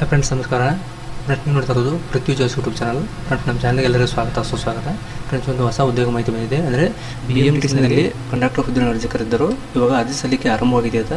Hi friends ನಮಸ್ಕಾರ. Friends ನೀವು ನೋಡ್ತಾ ಇರೋದು Prithvi Jose YouTube channel friends ನಮ್ಮ ಚಾನಲ್ಗೆ ಎಲ್ಲರಿಗೂ ಸ್ವಾಗತ. ಸುಸ್ವಾಗತ ಫ್ರೆಂಡ್ಸ್ ಒಂದು ಹೊಸ ಉದ್ಯೋಗ ಮಾಹಿತಿ ಬಂದಿದೆ. ಅಂದರೆ ಬಿ ಎಂ ಟಿ ಸಿನಲ್ಲಿ ಕಂಡಕ್ಟರ್ ಹುದ್ದೆ ಅರ್ಜಿ ಕರೆದಿದ್ದರು ಇವಾಗ ಅರ್ಜಿ ಸಲ್ಲಿಕೆ ಆರಂಭವಾಗಿದೆ ಅಂತ.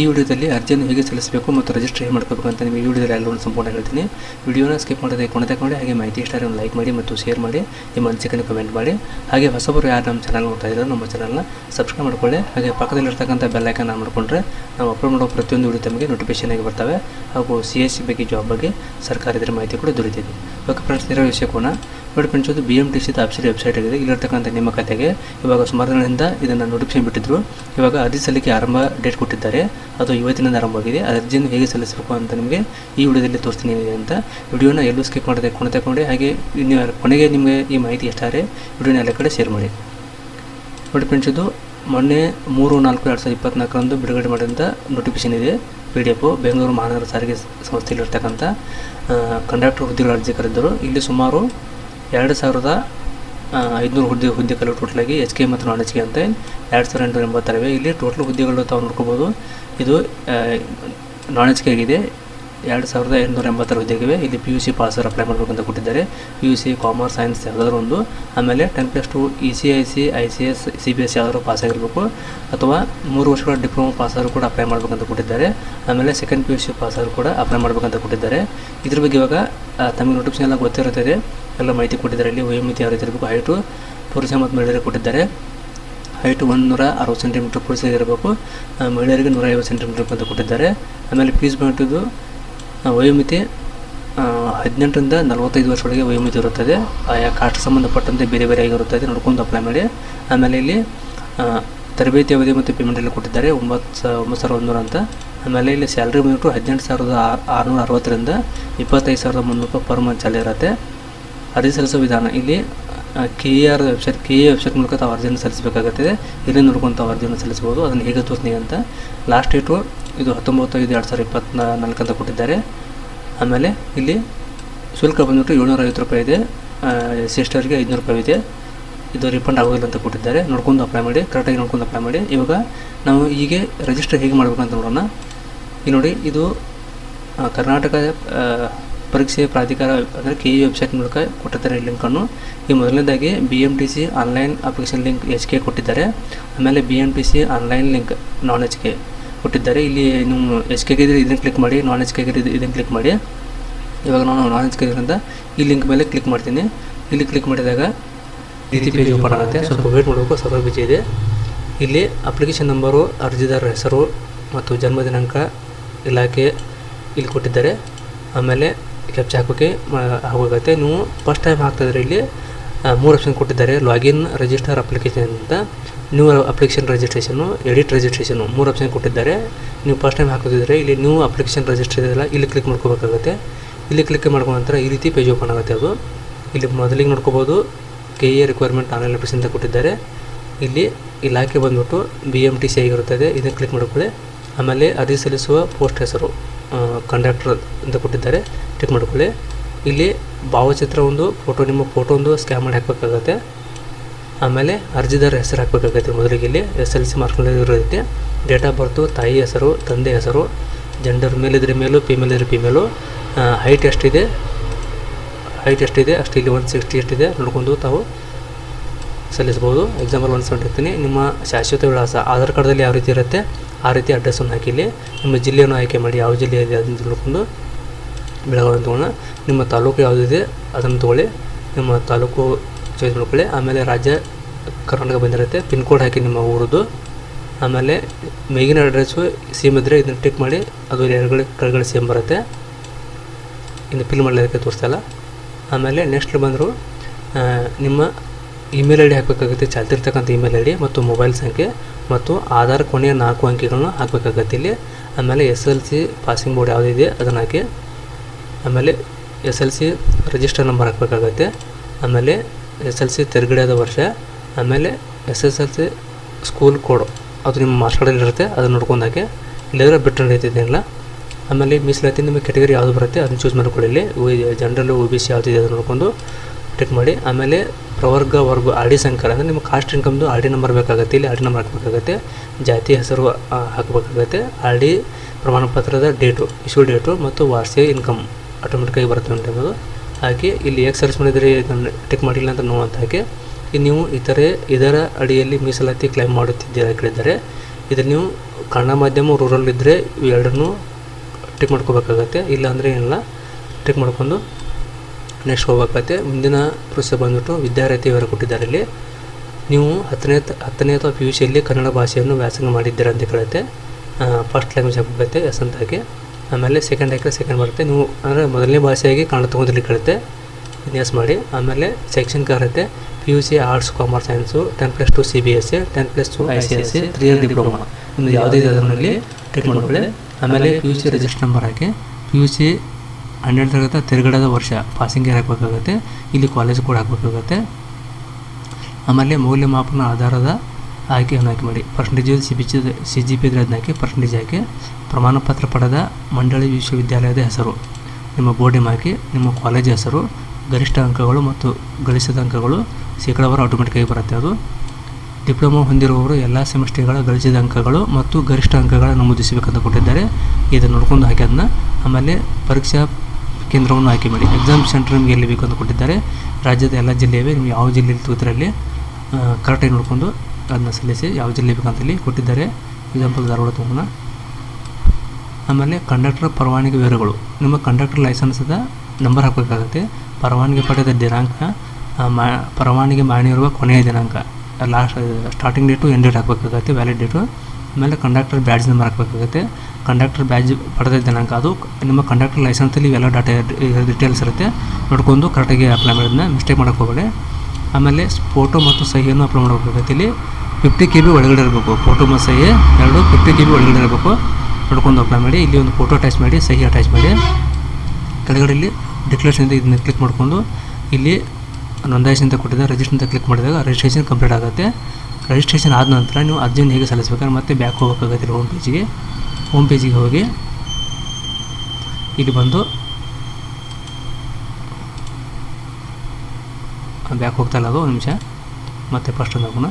ಈ ವಿಡಿಯೋದಲ್ಲಿ ಅರ್ಜಿಯನ್ನು ಹೇಗೆ ಸಲ್ಲಿಸಬೇಕು ಮತ್ತು ರಿಜಿಸ್ಟರ್ ಹೇಗೆ ಮಾಡ್ಕೋಬೇಕು ಅಂತ ನಿಮಗೆ ಈ ವಿಡಿಯೋದಲ್ಲಿ ಎಲ್ಲವನ್ನು ಸಂಪೂರ್ಣ ಹೇಳ್ತೀನಿ. ವಿಡಿಯೋನ ಸ್ಕಿಪ್ ಮಾಡದೆ ಕೊನೆ ಮಾಡಿ ಹಾಗೆ ಮಾಹಿತಿ ಇಷ್ಟ ಒಂದು ಲೈಕ್ ಮಾಡಿ ಮತ್ತು ಶೇರ್ ಮಾಡಿ ನಿಮ್ಮ ಅನಿಸಿಕೆಯನ್ನು ಕಮೆಂಟ್ ಮಾಡಿ. ಹಾಗೆ ಹೊಸಬರು ಯಾರು ನಮ್ಮ ಚಾನಲ್ ನೋಡ್ತಾ ಇದ್ದಾರೆ ನಮ್ಮ ಚಾನಲ್ನ ಸಬ್ಸ್ಕ್ರೈಬ್ ಮಾಡ್ಕೊಳ್ಳಿ. ಹಾಗೆ ಪಕ್ಕದಲ್ಲಿರ್ತಕ್ಕಂಥ ಬೆಲ್ ಐಕನ್ ಆನ್ ಮಾಡಿಕೊಂಡ್ರೆ ನಾವು ಅಪ್ಲೋಡ್ ಮಾಡೋ ಪ್ರತಿಯೊಂದು ವಿಡಿಯೋ ತಮಗೆ ನೋಟಿಫಿಕೇಶನ್ ಆಗಿ ಬರ್ತವೆ. ಹಾಗೂ ಸಿ ಎಸ್ ಸಿ ಬಗ್ಗೆ ಜಾಬ್ ಬಗ್ಗೆ ಸರ್ಕಾರ ಇದರ ಮಾಹಿತಿ ಕೂಡ ದೊರೆತಿದೆ. ಓಕೆ ಫ್ರೆಂಡ್ಸ್ ಇರೋ ವಿಷಯ ಕೂಡ ನೋಡಿ ಫ್ರೆಂಡ್ಸ್ ಅದು B M T C official website ಆಗಿದೆ. ಇಲ್ಲಿರ್ತಕ್ಕಂಥ ನೇಮಕಾತಿಗೆ ಇವಾಗ ಸುಮಾರು ದಿನದಿಂದ ಇದನ್ನು ನೋಟಿಫಿಕೇಶನ್ ಬಿಟ್ಟಿದ್ರು. ಇವಾಗ ಅರ್ಜಿ ಸಲ್ಲಿಕೆ ಆರಂಭ ಡೇಟ್ ಕೊಟ್ಟಿದ್ದಾರೆ. ಅದು ಇವತ್ತಿನಿಂದ ಆರಂಭವಾಗಿದೆ ಅರ್ಜಿಯನ್ನು ಹೇಗೆ ಸಲ್ಲಿಸಬೇಕು ಅಂತ ನಿಮಗೆ ಈ ವಿಡಿಯೋದಲ್ಲಿ ತೋರಿಸ್ತೀನಿ ಅಂತ ವಿಡಿಯೋನ ಎಲ್ಲೂ ಸ್ಕಿಪ್ ಮಾಡದೆ ಕೊನೆ ತಗೊಂಡೆ. ಹಾಗೆ ಕೊನೆಗೆ ನಿಮಗೆ ಈ ಮಾಹಿತಿ ಎಷ್ಟಾದರೆ ವಿಡಿಯೋನ ಎಲ್ಲ ಕಡೆ ಶೇರ್ ಮಾಡಿ. ನೋಡಿ ಫ್ರೆಂಡ್ಸ್ ಇದು ಮೊನ್ನೆ ಮೂರು, ನಾಲ್ಕು, ಎರಡು ಸಾವಿರದ ಇಪ್ಪತ್ನಾಲ್ಕರಂದು ಬಿಡುಗಡೆ ಮಾಡಿದಂಥ ನೋಟಿಫಿಕೇಶನ್ ಇದೆ. ಪಿ ಡಿ ಎಫ್ ಬೆಂಗಳೂರು ಮಹಾನಗರ ಸಾರಿಗೆ ಸಂಸ್ಥೆಯಲ್ಲಿರ್ತಕ್ಕಂಥ ಕಂಡಕ್ಟರ್ ಹುದ್ದೆಗಳ ಅರ್ಜಿ ಕರೆದರು ಇಲ್ಲಿ ಸುಮಾರು ಎರಡು ಸಾವಿರದ ಐದುನೂರು ಹುದ್ದೆ ಹುದ್ದೆಗಳು ಟೋಟಲಾಗಿ ಎಚ್ ಕೆ ಮತ್ತು ನಾನ್ ಎಚ್ ಕೆ ಅಂತ. ಎರಡು ಸಾವಿರದ ಎಂಟುನೂರ ಎಂಬತ್ತರವೇ. ಇಲ್ಲಿ ಟೋಟಲ್ ಹುದ್ದೆಗಳು ತಾವು ನೋಡ್ಕೋಬೋದು. ಇದು ನಾನ್ ಎಚ್ ಕೆ ಆಗಿದೆ. ಎರಡು ಸಾವಿರದ ಎಂಟುನೂರ ಎಂಬತ್ತರ ಹುದ್ದೆಗಿವೆ ಇಲ್ಲಿ ಪಿ ಯು ಸಿ ಪಾಸರ್ ಅಪ್ಲೈ ಮಾಡಬೇಕಂತ ಕೊಟ್ಟಿದ್ದಾರೆ. P U C commerce science ಯಾವುದಾದ್ರು ಒಂದು. ಆಮೇಲೆ ten plus two E C I C I C S C B S ಯಾವ್ದಾದ್ರು ಪಾಸ್ ಆಗಿರಬೇಕು. ಅಥವಾ ಮೂರು ವರ್ಷಗಳ ಡಿಪ್ಲೊಮಾ ಆದರೂ ಕೂಡ ಅಪ್ಲೈ ಮಾಡಬೇಕಂತ ಕೊಟ್ಟಿದ್ದಾರೆ. ಆಮೇಲೆ ಸೆಕೆಂಡ್ ಪಿ ಯು ಸಿ ಪಾಸಾದ್ರು ಕೂಡ ಅಪ್ಲೈ ಮಾಡಬೇಕಂತ ಕೊಟ್ಟಿದ್ದಾರೆ. ಇದ್ರ ಬಗ್ಗೆ ಇವಾಗ ತಮಗೆ ನೋಟಿಫಿಕೇಶನ್ ಎಲ್ಲ ಗೊತ್ತಿರುತ್ತದೆ ಎಲ್ಲ ಮಾಹಿತಿ ಕೊಟ್ಟಿದ್ದಾರೆ ಇಲ್ಲಿ. ವಯೋಮಿತಿ ಯಾವ ರೀತಿ ಇರಬೇಕು ಹೈಟು ಪುರುಷ ಮತ್ತು ಮಹಿಳೆಯರಿಗೆ ಕೊಟ್ಟಿದ್ದಾರೆ. ಹೈಟ್ ಒಂದು ನೂರ ಅರವತ್ತು ಸೆಂಟಿಮೀಟ್ರ್ ಪುರುಷರಿಗೆ ಇರಬೇಕು. ಮಹಿಳೆಯರಿಗೆ ನೂರ ಐವತ್ತು ಸೆಂಟಿಮೀಟ್ರ್ ಅಂತ ಕೊಟ್ಟಿದ್ದಾರೆ. ಆಮೇಲೆ ಫೀಸ್ ಬಂದಿದ್ದು ವಯೋಮಿತಿ ಹದಿನೆಂಟರಿಂದ ನಲವತ್ತೈದು ವರ್ಷದೊಳಗೆ ವಯೋಮಿತಿ ಇರುತ್ತದೆ. ಆಯಾ ಕಾಸ್ಟ್ ಸಂಬಂಧಪಟ್ಟಂತೆ ಬೇರೆ ಬೇರೆ ಆಗಿರುತ್ತದೆ. ನೋಡ್ಕೊಂಡು ಅಪ್ಲೈ ಮಾಡಿ. ಆಮೇಲೆ ಇಲ್ಲಿ ತರಬೇತಿ ಅವಧಿ ಮತ್ತು ಪೇಮೆಂಟ್ ಎಲ್ಲ ಕೊಟ್ಟಿದ್ದಾರೆ. ಒಂಬತ್ತು ಒಂಬತ್ತು ಸಾವಿರದ ಒಂದೂರು ಅಂತ. ಆಮೇಲೆ ಇಲ್ಲಿ ಸ್ಯಾಲ್ರಿ ಬಂದ್ಬಿಟ್ಟು ಹದಿನೆಂಟು ಸಾವಿರದ ಆರು ಆರುನೂರ ಅರವತ್ತರಿಂದ ಇಪ್ಪತ್ತೈದು ಸಾವಿರದ ಮುನ್ನೂರು ರೂಪಾಯಿ ಪರ್ ಮಂತ್ ಚಾಲಿ ಇರುತ್ತೆ. ಅರ್ಜಿ ಸಲ್ಲಿಸೋ ವಿಧಾನ, ಇಲ್ಲಿ K A R website K A website ಮೂಲಕ ತಾವು ಅರ್ಜಿಯನ್ನು ಸಲ್ಲಿಸಬೇಕಾಗುತ್ತದೆ. ಇಲ್ಲಿ ನೋಡ್ಕೊಂಡು ತಾವು ಅರ್ಜಿಯನ್ನು ಸಲ್ಲಿಸ್ಬೋದು ಅದನ್ನು ಹೇಗೆ ತೋರಿಸ್ತೀನಿ ಅಂತ. ಲಾಸ್ಟ್ ಡೇಟು ಇದು ಹತ್ತೊಂಬತ್ತು ಐದು ಎರಡು ಸಾವಿರದ ಇಪ್ಪತ್ನಾ ಅಂತ ಕೊಟ್ಟಿದ್ದಾರೆ. ಆಮೇಲೆ ಇಲ್ಲಿ ಶುಲ್ಕ ಬಂದ್ಬಿಟ್ಟು ಏಳ್ನೂರ ಐವತ್ತು ರೂಪಾಯಿ ಇದೆ. ಸಿಸ್ಟರ್ಗೆ ಐದುನೂರು ರೂಪಾಯಿ ಇದೆ. ಇದು ರಿಫಂಡ್ ಆಗೋದಿಲ್ಲ ಅಂತ ಕೊಟ್ಟಿದ್ದಾರೆ. ನೋಡ್ಕೊಂಡು ಅಪ್ಲೈ ಮಾಡಿ ಕರೆಕ್ಟಾಗಿ ನೋಡ್ಕೊಂಡು ಅಪ್ಲೈ ಮಾಡಿ. ಇವಾಗ ನಾವು ಹೀಗೆ ರಿಜಿಸ್ಟರ್ ಹೇಗೆ ಮಾಡಬೇಕು ಅಂತ ನೋಡೋಣ. ಈ ನೋಡಿ ಇದು ಕರ್ನಾಟಕ ಪರೀಕ್ಷೆ ಪ್ರಾಧಿಕಾರ, ಅಂದರೆ ಕೆ ಇ ವೆಬ್ಸೈಟ್ ಮೂಲಕ ಕೊಟ್ಟಿದ್ದಾರೆ ಲಿಂಕನ್ನು ಈ ಮೊದಲನೇದಾಗಿ B M T C online application link H K ಕೊಟ್ಟಿದ್ದಾರೆ. ಆಮೇಲೆ B M T C online link ನಾನ್ ಎಚ್ ಕೆ ಕೊಟ್ಟಿದ್ದಾರೆ. ಇಲ್ಲಿ ನೀವು ಎಚ್ ಕೆ ಇದನ್ನು ಕ್ಲಿಕ್ ಮಾಡಿ ನಾನ್ ಎಚ್ ಕೆಗೆ ಇದನ್ನು ಕ್ಲಿಕ್ ಮಾಡಿ. ಇವಾಗ ನಾನು ನಾನ್ ಎಚ್ ಇರೋದ್ರಿಂದ ಈ ಲಿಂಕ್ ಮೇಲೆ ಕ್ಲಿಕ್ ಮಾಡ್ತೀನಿ. ಇಲ್ಲಿ ಕ್ಲಿಕ್ ಮಾಡಿದಾಗ ರೀತಿ ಪೇಜ್ ಓಪನ್ ಆಗುತ್ತೆ. ಸ್ವಲ್ಪ ವೇಟ್ ಮಾಡಬೇಕು, ಸ್ವಲ್ಪ ಬಿಜಿ ಇದೆ. ಇಲ್ಲಿ ಅಪ್ಲಿಕೇಶನ್ ನಂಬರು ಅರ್ಜಿದಾರರ ಹೆಸರು ಮತ್ತು ಜನ್ಮ ದಿನಾಂಕ ಇಲಾಖೆ ಇಲ್ಲಿ ಕೊಟ್ಟಿದ್ದಾರೆ. ಆಮೇಲೆ ಕ್ಯಾಪ್ಚಾ ಹಾಕೋಕೆ ಆಗೋಗುತ್ತೆ. ನೀವು ಫಸ್ಟ್ ಟೈಮ್ ಹಾಕ್ತಾಯಿದ್ರೆ ಇಲ್ಲಿ ಮೂರು ಆಪ್ಷನ್ ಕೊಟ್ಟಿದ್ದಾರೆ. ಲಾಗಿನ್ ರಿಜಿಸ್ಟರ್ ಅಪ್ಲಿಕೇಶನ್ ಅಂತ. New application registration edit registration ಮೂರು ಆಪ್ಷನ್ ಕೊಟ್ಟಿದ್ದಾರೆ. ನೀವು ಫಸ್ಟ್ ಟೈಮ್ ಹಾಕೋದಿದ್ರೆ ಇಲ್ಲಿ ನ್ಯೂ ಅಪ್ಲಿಕೇಶನ್ ರಿಜಿಸ್ಟ್ರ್ ಇದೆಯಲ್ಲ, ಇಲ್ಲಿ ಕ್ಲಿಕ್ ಮಾಡ್ಕೋಬೇಕಾಗುತ್ತೆ. ಇಲ್ಲಿ ಕ್ಲಿಕ್ ಮಾಡ್ಕೊಂಡ ನಂತರ ಈ ರೀತಿ ಪೇಜ್ ಓಪನ್ ಆಗುತ್ತೆ ಅದು. ಇಲ್ಲಿ ಮೊದಲಿಗೆ ನೋಡ್ಕೋಬೋದು K A requirement online application ಅಂತ ಕೊಟ್ಟಿದ್ದಾರೆ. ಇಲ್ಲಿ ಇಲಾಖೆ ಬಂದ್ಬಿಟ್ಟು ಬಿ ಎಂ ಟಿ ಸಿ ಆಗಿರುತ್ತದೆ, ಇದನ್ನು ಕ್ಲಿಕ್ ಮಾಡ್ಕೊಳ್ಳಿ. ಆಮೇಲೆ ಅರ್ಜಿ ಸಲ್ಲಿಸುವ ಪೋಸ್ಟ್ ಹೆಸರು ಕಂಡಕ್ಟರ್ ಅಂತ ಕೊಟ್ಟಿದ್ದಾರೆ ಕ್ಲಿಕ್ ಮಾಡ್ಕೊಳ್ಳಿ. ಇಲ್ಲಿ ಭಾವಚಿತ್ರ ಒಂದು ಫೋಟೋ ನಿಮ್ಮ ಫೋಟೋ ಒಂದು ಸ್ಕ್ಯಾನ್ ಮಾಡಿ ಹಾಕಬೇಕಾಗತ್ತೆ. ಆಮೇಲೆ ಅರ್ಜಿದಾರ ಹೆಸರು ಹಾಕಬೇಕಾಗತ್ತೆ. ಮೊದಲಿಗೆ ಇಲ್ಲಿ ಎಸ್ ಎಲ್ ಸಿ ಮಾರ್ಕ್ನಲ್ಲಿ ಇರುತ್ತೆ ಡೇಟ್ ಆಫ್ ಬರ್ತು, ತಾಯಿ ಹೆಸರು, ತಂದೆ ಹೆಸರು ಜೆಂಡರ್ ಮೇಲಿದ್ರೆ ಮೇಲು ಫಿಮೇಲ್ ಇದ್ರೆ ಫಿಮೇಲು ಹೈಟ್ ಎಷ್ಟಿದೆ ಹೈಟ್ ಎಷ್ಟಿದೆ, ಅಷ್ಟು ಇಲ್ಲಿ ಒನ್ ಸಿಕ್ಸ್ಟಿ ಎಷ್ಟಿದೆ ನೋಡ್ಕೊಂಡು ತಾವು ಸಲ್ಲಿಸ್ಬೋದು ಎಕ್ಸಾಂಪಲ್ ಒಂದು ಇರ್ತೀನಿ. ನಿಮ್ಮ ಶಾಶ್ವತ ವಿಳಾಸ, ಆಧಾರ್ ಕಾರ್ಡ್ದಲ್ಲಿ ಯಾವ ರೀತಿ ಇರುತ್ತೆ, ಆ ರೀತಿ ಅಡ್ರೆಸ್ಸನ್ನು ಹಾಕಿ ಇಲ್ಲಿ ನಿಮ್ಮ ಜಿಲ್ಲೆಯನ್ನು ಆಯ್ಕೆ ಮಾಡಿ ಯಾವ ಜಿಲ್ಲೆ ಇದೆ ಅದನ್ನು ತಿಳ್ಕೊಂಡು ಬೆಳಗಾವಿ ತೊಗೊಳ್ಳೋಣ ನಿಮ್ಮ ತಾಲೂಕು ಯಾವುದಿದೆ ಅದನ್ನು ತೊಗೊಳ್ಳಿ. ನಿಮ್ಮ ತಾಲೂಕು ಚಾಯ್ಸ್ ಮಾಡ್ಕೊಳ್ಳಿ. ಆಮೇಲೆ ರಾಜ್ಯ ಕರ್ನಾಟಕ ಬಂದಿರುತ್ತೆ. ಪಿನ್ ಕೋಡ್ ಹಾಕಿ ನಿಮ್ಮ ಊರದ್ದು ಆಮೇಲೆ ಮೇಗಿನ ಅಡ್ರೆಸ್ಸು ಸೇಮ್ ಇದ್ದರೆ ಇದನ್ನು ಟಿಕ್ ಮಾಡಿ, ಅದು ಎರಡುಗಡೆ ಕೆಳಗಡೆ ಸೇಮ್ ಬರುತ್ತೆ. ಇನ್ನು ಫಿಲ್ ಮಾಡಲಿಕ್ಕೆ ತೋರಿಸ್ತಾ ಇಲ್ಲ. ಆಮೇಲೆ ನೆಕ್ಸ್ಟ್ ಬಂದರು ನಿಮ್ಮ ಇಮೇಲ್ ಐ ಡಿ ಹಾಕಬೇಕಾಗುತ್ತೆ. ಚಾಲ್ತಿರ್ತಕ್ಕಂಥ ಇಮೇಲ್ ಐ ಡಿ ಮತ್ತು ಮೊಬೈಲ್ ಸಂಖ್ಯೆ ಮತ್ತು ಆಧಾರ್ ಕೊನೆಯ ನಾಲ್ಕು ಅಂಕಿಗಳನ್ನು ಹಾಕಬೇಕಾಗತ್ತೆ ಇಲ್ಲಿ. ಆಮೇಲೆ S L C passing board ಯಾವುದಿದೆ ಅದನ್ನು ಹಾಕಿ. ಆಮೇಲೆ S L C register number ಹಾಕಬೇಕಾಗತ್ತೆ. ಆಮೇಲೆ ಎಸ್ ಎಲ್ ಸಿ ತೆರಗಡೆಯಾದ ವರ್ಷ ಆಮೇಲೆ S S L C school code ಅದು ನಿಮ್ಮ ಮಾರ್ಕ್ಸ್ ಕಾರ್ಡಲ್ಲಿ ಇರುತ್ತೆ ಅದನ್ನು ನೋಡ್ಕೊಂಡು ಹಾಕಿ ಇಲ್ಲದ್ರೆ ಬಿಟ್ಟು ನಡೀತಿದ್ದೇನಿಲ್ಲ ಆಮೇಲೆ ಮೀಸಲಾತಿ ನಿಮಗೆ ಕೆಟಗರಿ ಯಾವುದು ಬರುತ್ತೆ ಅದನ್ನು ಚೂಸ್ ಮಾಡ್ಕೊಳ್ಳಿ ಇಲ್ಲಿ. ಜನರಲ್ ಒ ಬಿ ಸಿ ಯಾವುದಿದೆ ಅದನ್ನು ನೋಡ್ಕೊಂಡು ಟಿಕ್ ಮಾಡಿ. ಆಮೇಲೆ ಪ್ರವರ್ಗ ವರ್ಗ ಆರ್ ಡಿ ಅಂದರೆ ನಿಮ್ಮ ಕಾಸ್ಟ್ ಇನ್ಕಮ್ದು ಆರ್ ಡಿ ನಂಬರ್ ಬೇಕಾಗುತ್ತೆ ಇಲ್ಲಿ ಆರ್ ಡಿ ನಂಬರ್ ಹಾಕಬೇಕಾಗತ್ತೆ. ಜಾತಿ ಹೆಸರು ಆ, ಹಾಕಬೇಕಾಗತ್ತೆ. ಆರ್ ಡಿ ಪ್ರಮಾಣಪತ್ರದ ಡೇಟು ಇಶ್ಯೂ ಡೇಟು ಮತ್ತು ವಾರ್ಷಿಕ ಇನ್ಕಮ್ ಆಟೋಮೆಟಿಕ್ಕಾಗಿ ಬರುತ್ತೆ ಅಂತ ಹಾಕಿ ಇಲ್ಲಿ ಹೇಗೆ ಸರ್ಚ್ ಮಾಡಿದರೆ ಇದನ್ನು ಟಿಕ್ ಮಾಡಿಲ್ಲ ಅಂತ ನೋ ಅಂತ ಹಾಕಿ ಇನ್ನು ನೀವು ಇತರೆ ಇದರ ಅಡಿಯಲ್ಲಿ ಮೀಸಲಾತಿ ಕ್ಲೈಮ್ ಮಾಡುತ್ತಿದ್ದೀರಾ ಕೇಳಿದರೆ ಇದನ್ನು ನೀವು ಕನ್ನಡ ಮಾಧ್ಯಮ ರೂರಲ್ ಇದ್ದರೆ ಇವೆರಡನ್ನೂ ಟಿಕ್ ಮಾಡ್ಕೋಬೇಕಾಗತ್ತೆ. ಇಲ್ಲ ಅಂದರೆ ಏನಿಲ್ಲ ಟಿಕ್ ಮಾಡ್ಕೊಂಡು ನೆಕ್ಸ್ಟ್ ಹೋಗ್ಬೇಕಾಗತ್ತೆ. ಮುಂದಿನ ಪ್ರಶ್ನೆ ಬಂದ್ಬಿಟ್ಟು ವಿದ್ಯಾರ್ಥಿ ವಿವರ ಕೊಟ್ಟಿದ್ದಾರೆ ಇಲ್ಲಿ. ನೀವು ಹತ್ತನೇ ಹತ್ತನೇ ಅಥವಾ ಪಿ ಯು ಸಿಯಲ್ಲಿ ಕನ್ನಡ ಭಾಷೆಯನ್ನು ವ್ಯಾಸಂಗ ಮಾಡಿದ್ದೀರಾ ಅಂತ ಕೇಳುತ್ತೆ. ಫಸ್ಟ್ ಲ್ಯಾಂಗ್ವೇಜ್ ಹಾಕಬೇಕು ಎಸ್ ಅಂತ ಹಾಕಿ. ಆಮೇಲೆ ಸೆಕೆಂಡ್ ಹಾಕಿದ್ರೆ ಸೆಕೆಂಡ್ ಬರುತ್ತೆ. ನೀವು ಅಂದರೆ ಮೊದಲನೇ ಭಾಷೆಯಾಗಿ ಕನ್ನಡ ತೊಗೊಂಡ್ರಲ್ಲಿ ಕಳುತ್ತೆ. ವಿನ್ಯಾಸ ಮಾಡಿ. ಆಮೇಲೆ section ಕರುತ್ತೆ P U C arts commerce science ten plus two C B S C ten plus two I C S C three year diploma ನಿಮ್ಮದು ಯಾವುದೇ ಅದರಲ್ಲಿ ಟ್ರೀಟ್ ಮಾಡ್ಕೊಳ್ಳಿ ಆಮೇಲೆ P U C register number ಹಾಕಿ. ಪಿ ಯು ಸಿ ಹನ್ನೆರಡು ತರಗತ ತಿರುಗಡದ ವರ್ಷ passing year ಹಾಕಬೇಕಾಗುತ್ತೆ. ಇಲ್ಲಿ ಕಾಲೇಜ್ ಕೂಡ ಹಾಕಬೇಕಾಗುತ್ತೆ. ಆಮೇಲೆ ಮೌಲ್ಯಮಾಪನ ಆಧಾರದ ಆಯ್ಕೆಯನ್ನು ಆಯ್ಕೆ ಮಾಡಿ. ಪರ್ಸೆಂಟೇಜ್ ಸಿ ಬಿ ಚಿ ಸಿ ಜಿ ಪಿ ಇದ್ರೆ ಅದನ್ನ ಹಾಕಿ ಪರ್ಸೆಂಟೇಜ್ ಹಾಕಿ ಪ್ರಮಾಣ ಪತ್ರ ಪಡೆದ ಮಂಡಳಿ ವಿಶ್ವವಿದ್ಯಾಲಯದ ಹೆಸರು, ನಿಮ್ಮ ಬೋರ್ಡ್ ನೇಮ್ ಹಾಕಿ ನಿಮ್ಮ ಕಾಲೇಜ್ ಹೆಸರು, ಗರಿಷ್ಠ ಅಂಕಗಳು ಮತ್ತು ಗಳಿಸಿದ ಅಂಕಗಳು ಶೇಕಡಾವಾರು ಆಟೋಮೆಟಿಕ್ಕಾಗಿ ಬರುತ್ತೆ ಅದು. ಡಿಪ್ಲೊಮಾ ಹೊಂದಿರುವವರು ಎಲ್ಲ ಸೆಮಿಸ್ಟರ್ಗಳ ಗಳಿಸಿದ ಅಂಕಗಳು ಮತ್ತು ಗರಿಷ್ಠ ಅಂಕಗಳನ್ನು ನಮೂದಿಸಬೇಕಂತ ಕೊಟ್ಟಿದ್ದಾರೆ. ಇದನ್ನು ನೋಡ್ಕೊಂಡು ಹಾಕಿ ಅದನ್ನ ಆಮೇಲೆ ಪರೀಕ್ಷಾ ಕೇಂದ್ರವನ್ನು ಆಯ್ಕೆ ಮಾಡಿ. ಎಕ್ಸಾಮ್ ಸೆಂಟರ್ ನಿಮಗೆ ಎಲ್ಲಿ ಬೇಕು ಅಂತ ಕೊಟ್ಟಿದ್ದಾರೆ. ರಾಜ್ಯದ ಎಲ್ಲ ಜಿಲ್ಲೆಯವೇ ನಿಮ್ಗೆ ಯಾವ ಜಿಲ್ಲೆಯಲ್ಲಿ ತೂತರಲ್ಲಿ ಕರೆಕ್ಟಾಗಿ ನೋಡಿಕೊಂಡು ಅದನ್ನ ಸಲ್ಲಿಸಿ ಯಾವ ಜಿಲ್ಲೆ ಬೇಕಂತ ಇಲ್ಲಿ ಕೊಟ್ಟಿದ್ದಾರೆ. ಎಕ್ಸಾಂಪಲ್ ಧಾರವಾಡ ತುಂಬ ಆಮೇಲೆ ಕಂಡಕ್ಟರ್ ಪರವಾನಗಿ ವಿವರಗಳು. ನಿಮ್ಮ ಕಂಡಕ್ಟರ್ ಲೈಸೆನ್ಸ್ದ ನಂಬರ್ ಹಾಕಬೇಕಾಗುತ್ತೆ. ಪರವಾನಗಿ ಪಡೆದ ದಿನಾಂಕ ಮಾ, ಪರವಾನಗಿ ಮಾಡಿರುವ ಕೊನೆಯ ದಿನಾಂಕ. Last starting date end date ಹಾಕಬೇಕಾಗುತ್ತೆ ವ್ಯಾಲಿಡ್ ಡೇಟು ಆಮೇಲೆ ಕಂಡಕ್ಟರ್ ಬ್ಯಾಡ್ಜ್ ನಂಬರ್ ಹಾಕಬೇಕಾಗುತ್ತೆ. ಕಂಡಕ್ಟರ್ ಬ್ಯಾಡ್ಜ್ ಪಡೆದ ದಿನಾಂಕ, ಅದು ನಿಮ್ಮ ಕಂಡಕ್ಟರ್ ಲೈಸೆನ್ಸಲ್ಲಿ ಎಲ್ಲ ಡಾಟಾ ಡೀಟೇಲ್ಸ್ ಇರುತ್ತೆ. ನೋಡ್ಕೊಂಡು ಕರೆಕ್ಟಾಗಿ ಅಪ್ಲೈ ಮಾಡೋದನ್ನ ಮಿಸ್ಟೇಕ್ ಮಾಡೋಕ್ಕೆ ಹೋಗಬೇಡಿ. ಆಮೇಲೆ ಫೋಟೋ ಮತ್ತು ಸಹಿಯನ್ನು ಅಪ್ಲೋಡ್ ಮಾಡಬೇಕಾಗುತ್ತೆ ಇಲ್ಲಿ ಫಿಫ್ಟಿ ಕೆ ಬಿ ಒಳಗಡೆ ಇರಬೇಕು. ಫೋಟೋ ಮತ್ತು ಸಹಿ ಎರಡು ಫಿಫ್ಟಿ ಕೆ ಬಿ ಒಳಗಡೆ ಇರಬೇಕು. ನೋಡ್ಕೊಂಡು ಅಪ್ಲೈ ಮಾಡಿ, ಇಲ್ಲಿ ಒಂದು ಫೋಟೋ ಅಟ್ಯಾಚ್ ಮಾಡಿ, ಸಹಿ ಅಟ್ಯಾಚ್ ಮಾಡಿ. ಕೆಳಗಡೆ ಇಲ್ಲಿ ಡಿಕ್ಲೇಷನ್ ಇದನ್ನ ಕ್ಲಿಕ್ ಮಾಡಿಕೊಂಡು ಇಲ್ಲಿ ನೋಂದಾಯಿಸಿ ಅಂತ ಕೊಟ್ಟಿದ್ದಾರೆ ರಿಜಿಸ್ಟರ್ ಕ್ಲಿಕ್ ಮಾಡಿದಾಗ ರಿಜಿಸ್ಟ್ರೇಷನ್ ಕಂಪ್ಲೀಟ್ ಆಗುತ್ತೆ. ರಿಜಿಸ್ಟ್ರೇಷನ್ ಆದ ನಂತರ ನೀವು ಅರ್ಜಿಯನ್ನು ಹೇಗೆ ಸಲ್ಲಿಸ್ಬೇಕಾದ್ರೆ ಮತ್ತೆ ಬ್ಯಾಕ್ ಹೋಗಬೇಕಾಗುತ್ತೆ ಹೋಮ್ ಪೇಜಿಗೆ ಹೋಮ್ ಪೇಜಿಗೆ ಹೋಗಿ ಇಲ್ಲಿ ಬಂದು ಬ್ಯಾಕ್ ಹೋಗ್ತಾ ಇಲ್ಲ ಅದು, ಒಂದು ನಿಮಿಷ. ಮತ್ತೆ ಫಸ್ಟ್ ಒಂದು ಹಾಕೋಣ.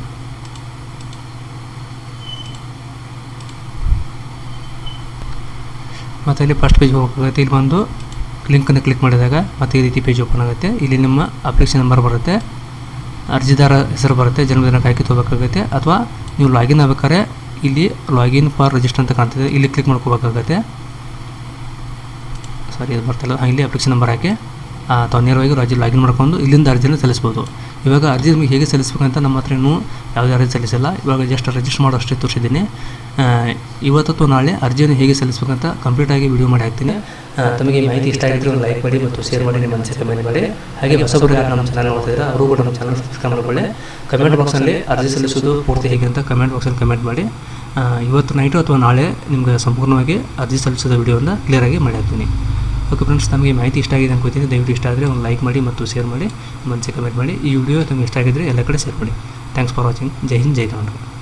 ಮತ್ತು ಇಲ್ಲಿ ಫಸ್ಟ್ ಪೇಜ್ ಹೋಗಬೇಕಾಗುತ್ತೆ ಇಲ್ಲಿ ಬಂದು ಲಿಂಕನ್ನು ಕ್ಲಿಕ್ ಮಾಡಿದಾಗ ಮತ್ತೆ ಈ ರೀತಿ ಪೇಜ್ ಓಪನ್ ಆಗುತ್ತೆ. ಇಲ್ಲಿ ನಿಮ್ಮ ಅಪ್ಲಿಕೇಶನ್ ನಂಬರ್ ಬರುತ್ತೆ. ಅರ್ಜಿದಾರ ಹೆಸರು ಬರುತ್ತೆ. ಜನ್ಮದಿನ ಕಾಯ್ಕೆ ತೊಗೋಬೇಕಾಗುತ್ತೆ. ಅಥವಾ ನೀವು ಲಾಗಿನ್ ಆಗ್ಬೇಕಾದ್ರೆ ಇಲ್ಲಿ ಲಾಗಿನ್ ಫಾರ್ ರಿಜಿಸ್ಟರ್ ಅಂತ ಕಾಣ್ತಿದೆ. ಇಲ್ಲಿ ಕ್ಲಿಕ್ ಮಾಡ್ಕೋಬೇಕಾಗತ್ತೆ. ಸಾರಿ ಇದು ಬರ್ತಿಲ್ಲ. ಇಲ್ಲಿ ಅಪ್ಲಿಕೇಶನ್ ನಂಬರ್ ಹಾಕಿ. ಅಥವಾ ನೇರವಾಗಿ ಅರ್ಜಿ ಲಾಗಿನ್ ಮಾಡ್ಕೊಂಡು ಇಲ್ಲಿಂದ ಅರ್ಜಿಯನ್ನು ಸಲ್ಲಿಸ್ಬೋದು. ಇವಾಗ ಅರ್ಜಿ ನಿಮಗೆ ಹೇಗೆ ಸಲ್ಲಿಸಬೇಕಂತ ನಮ್ಮ ಹತ್ರ ಇನ್ನೂ ಯಾವುದೇ ಅರ್ಜಿ ಸಲ್ಲಿಸಿಲ್ಲ. ಇವಾಗ ಜಸ್ಟ್ ರಿಜಿಸ್ಟರ್ ಮಾಡೋ ಅಷ್ಟೇ ತೋರಿಸಿದ್ದೀನಿ. ಇವತ್ತು ಅಥವಾ ನಾಳೆ ಅರ್ಜಿಯನ್ನು ಹೇಗೆ ಸಲ್ಲಿಸ್ಬೇಕಂತ ಕಂಪ್ಲೀಟಾಗಿ ವಿಡಿಯೋ ಮಾಡಿ ಹಾಕ್ತೀನಿ. ತಮಗೆ ಮಾಹಿತಿ ಇಷ್ಟ ಆಗಿದ್ರೆ ಒಂದು ಲೈಕ್ ಮಾಡಿ ಮತ್ತು ಶೇರ್ ಮಾಡಿ ನಿಮ್ಮ ಅನಿಸಿಕೆ ಕಮೆಂಟ್ ಮಾಡಿ. ಹಾಗೆ ಹೊಸಬರು ಯಾರು ನಮ್ಮ ಚಾನಲ್ ನೋಡ್ತಿದ್ರೆ ಅವರು ಕೂಡ ನಮ್ಮ ಚಾನಲ್ ಸಬ್ಸ್ಕ್ರೈಬ್ ಮಾಡಿಕೊಳ್ಳಿ. ಕಮೆಂಟ್ ಬಾಕ್ಸಲ್ಲಿ ಅರ್ಜಿ ಸಲ್ಲಿಸೋದು ಪೂರ್ತಿ ಹೇಗೆ ಅಂತ ಕಮೆಂಟ್ ಬಾಕ್ಸಲ್ಲಿ ಕಮೆಂಟ್ ಮಾಡಿ. ಇವತ್ತು ನೈಟು ಅಥವಾ ನಾಳೆ ನಿಮಗೆ ಸಂಪೂರ್ಣವಾಗಿ ಅರ್ಜಿ ಸಲ್ಲಿಸಿದ ವಿಡಿಯೋನ ಕ್ಲಿಯರಾಗಿ ಮಾಡಿ ಹಾಕ್ತೀನಿ. ಓಕೆ ಫ್ರೆಂಡ್ಸ್ ನಮಗೆ ಮಾಹಿತಿ ಇಷ್ಟ ಆಗಿದೆ ಅನ್ಕೋತೀನಿ. ದಯವಿಟ್ಟು ಇಷ್ಟ ಆದರೆ ಒಂದು ಲೈಕ್ ಮಾಡಿ ಮತ್ತು ಶೇರ್ ಮಾಡಿ. ಮನಸ್ಸಿಗೆ ಕಮೆಂಟ್ ಮಾಡಿ. ಈ ವಿಡಿಯೋ ತಮಗೆ ಇಷ್ಟ ಆಗಿದ್ರೆ ಎಲ್ಲ ಕಡೆ ಶೇರ್ ಮಾಡಿ. ಥ್ಯಾಂಕ್ಸ್ ಫಾರ್ ವಾಚಿಂಗ್ ಜೈ ಹಿಂದ್, ಜೈ ಕರ್ನಾಟಕ.